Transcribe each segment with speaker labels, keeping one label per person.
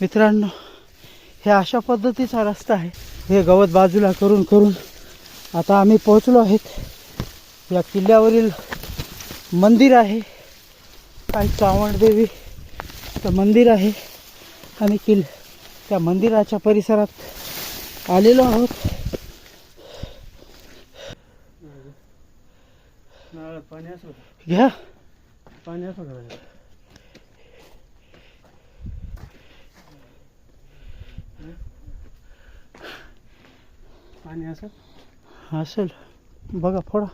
Speaker 1: मित्रांनो हे अशा पद्धतीचा रस्ता आहे. हे गवत बाजूला करून करून आता आम्ही पोहोचलो आहेत. या किल्ल्यावरील मंदिर आहे. काही चावंडदेवीचं मंदिर आहे. आणि किल् त्या मंदिराच्या परिसरात आलेलो आहोत. घ्या.
Speaker 2: पाणी असं पाणी असं
Speaker 1: असेल. बघा फोडा.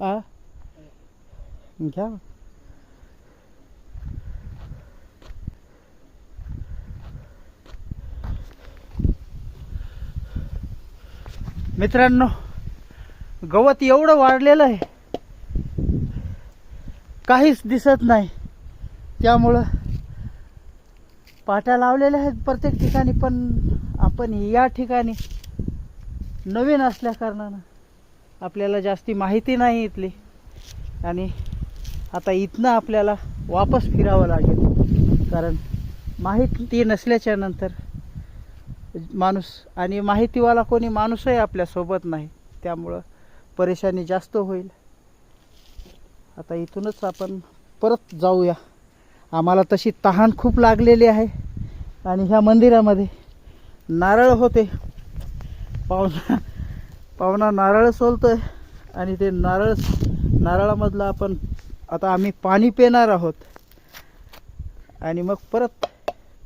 Speaker 1: आ? घ्या. मित्रांनो गवत एवढं वाढलेलं आहे. काहीच दिसत नाही. त्यामुळं पाट्या लावलेल्या आहेत प्रत्येक ठिकाणी पण आपण या ठिकाणी नवीन असल्या कारणानं आपल्याला जास्ती माहिती नाही इथली. आणि आता इथनं आपल्याला वापस फिरावं लागेल. कारण माहिती नसल्याच्या नंतर माणूस आणि माहितीवाला कोणी माणूसही आपल्यासोबत नाही. त्यामुळं परेशानी जास्त होईल. आता इथूनच आपण परत जाऊया. आम्हाला तशी तहान खूप लागलेली आहे. आणि ह्या मंदिरामध्ये नारळ होते. पाहुणा पाहुणा नारळ आहे आणि ते नारळ नारळामधलं आपण आता आम्ही पाणी पिणार आहोत. आणि मग परत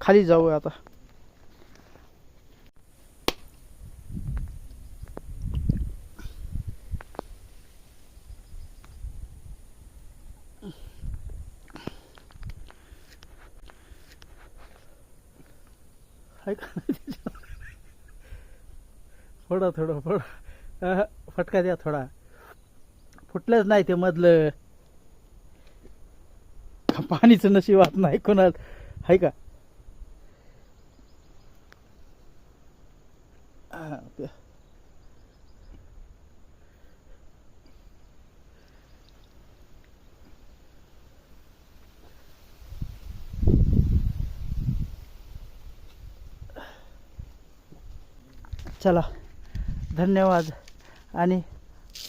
Speaker 1: खाली जाऊया आता. थोडा का थोडं थोडं थोडं फटका द्या थोडा. फुटलंच नाही ते मधलं. पाणीचं नशिबात नाही कोणा आहे का? हा, चला धन्यवाद. आणि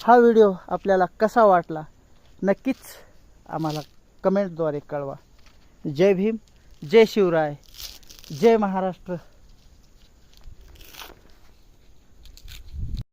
Speaker 1: हा व्हिडिओ आपल्याला कसा वाटला नक्कीच आम्हाला कमेंटद्वारे कळवा. जय भीम जय शिवराय जय महाराष्ट्र.